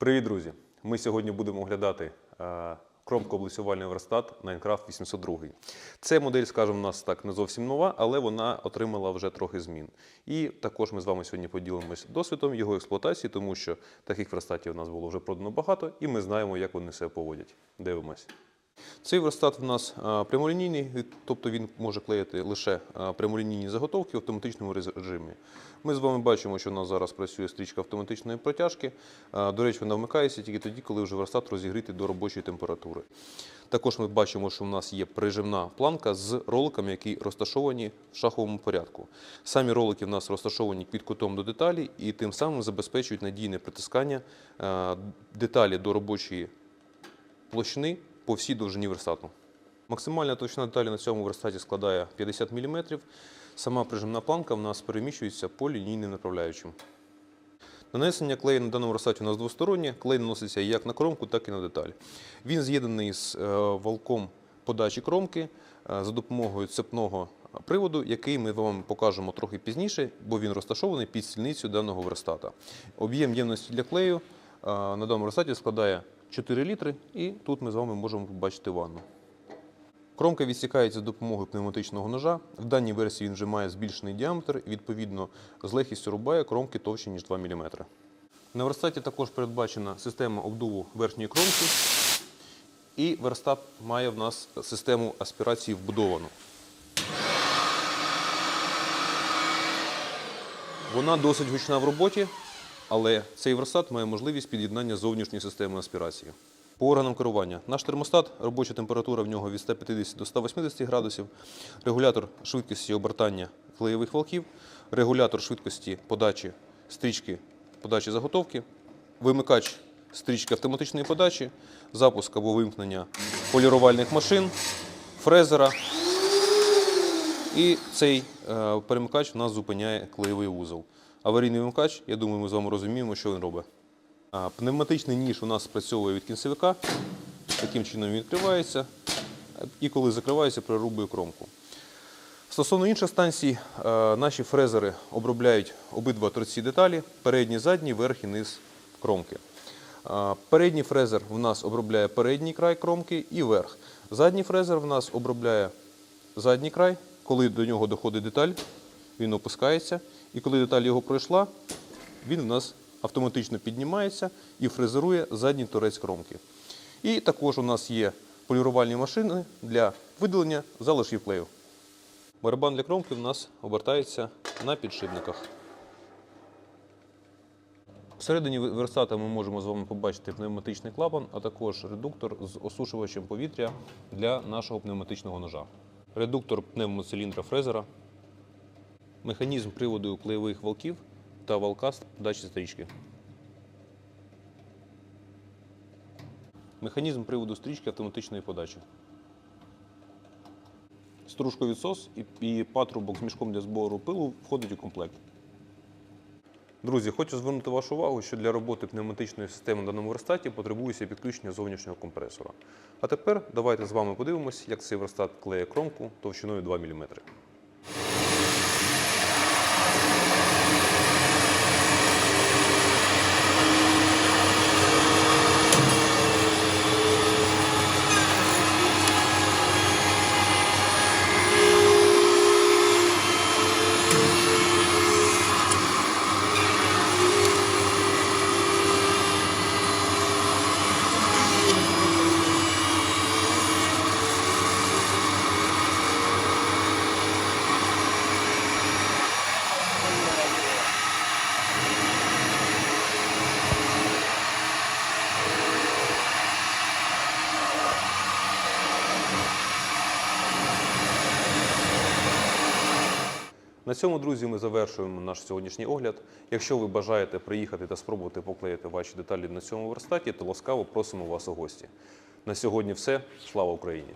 Привіт, друзі! Ми сьогодні будемо оглядати е, кромкооблицювальний верстат Minecraft 802. Це модель, скажімо, у нас так не зовсім нова, але вона отримала вже трохи змін. І також ми з вами сьогодні поділимось досвідом його експлуатації, тому що таких верстатів у нас було вже продано багато, і ми знаємо, як вони себе поводять. Дивимось. Цей верстат в нас прямолінійний, тобто він може клеїти лише прямолінійні заготовки в автоматичному режимі. Ми з вами бачимо, що у нас зараз працює стрічка автоматичної протяжки. До речі, вона вмикається тільки тоді, коли вже верстат розігрітий до робочої температури. Також ми бачимо, що у нас є прижимна планка з роликами, які розташовані в шаховому порядку. Самі ролики в нас розташовані під кутом до деталі і тим самим забезпечують надійне притискання деталі до робочої площини по всій довжині верстату. Максимальна товщина деталі на цьому верстаті складає 50 мм. Сама прижимна планка в нас переміщується по лінійним направляючим. Нанесення клею на даному верстаті у нас двостороннє. Клей наноситься як на кромку, так і на деталь. Він з'єднаний з е, валком подачі кромки е, за допомогою цепного приводу, який ми вам покажемо трохи пізніше, бо він розташований під стільницю даного верстата. Об'єм ємності для клею е, на даному верстаті складає 4 літри, і тут ми з вами можемо побачити ванну. Кромка відсікається за допомогою пневматичного ножа. В даній версії він вже має збільшений діаметр відповідно, з легкістю рубає кромки товщі, ніж 2 мм. На верстаті також передбачена система обдуву верхньої кромки. І верстат має в нас систему аспірації вбудовану. Вона досить гучна в роботі, але цей верстат має можливість під'єднання зовнішньої системи аспірації. По органам керування. Наш термостат, робоча температура в нього від 150 до 180 градусів, регулятор швидкості обертання клеєвих валків, регулятор швидкості подачі стрічки подачі заготовки, вимикач стрічки автоматичної подачі, запуск або вимкнення полірувальних машин, фрезера. І цей е, перемикач в нас зупиняє клеєвий вузол. Аварійний вимикач, я думаю, ми з вами розуміємо, що він робить. Пневматичний ніж у нас спрацьовує від кінцевика. Таким чином він відкривається. І коли закривається, прорубує кромку. Стосовно інших станцій, наші фрезери обробляють обидва торці деталі, передній, задній, верх і низ кромки. Передній фрезер в нас обробляє передній край кромки і верх. Задній фрезер в нас обробляє задній край. Коли до нього доходить деталь, він опускається. І коли деталь його пройшла, він в нас автоматично піднімається і фрезерує задній торець кромки. І також у нас є полірувальні машини для видалення залишків клею. Барабан для кромки в нас обертається на підшипниках. Всередині верстата ми можемо з вами побачити пневматичний клапан, а також редуктор з осушувачем повітря для нашого пневматичного ножа. Редуктор пневмоциліндра фрезера, механізм приводу клеєвих валків та валка з подачі стрічки. Механізм приводу стрічки автоматичної подачі. Стружковідсос і, патрубок з мішком для збору пилу входить у комплект. Друзі, хочу звернути вашу увагу, що для роботи пневматичної системи на даному верстаті потребується підключення зовнішнього компресора. А тепер давайте з вами подивимось, як цей верстат клеє кромку товщиною 2 мм. На цьому, друзі, ми завершуємо наш сьогоднішній огляд. Якщо ви бажаєте приїхати та спробувати поклеїти ваші деталі на цьому верстаті, то ласкаво просимо вас у гості. На сьогодні все. Слава Україні!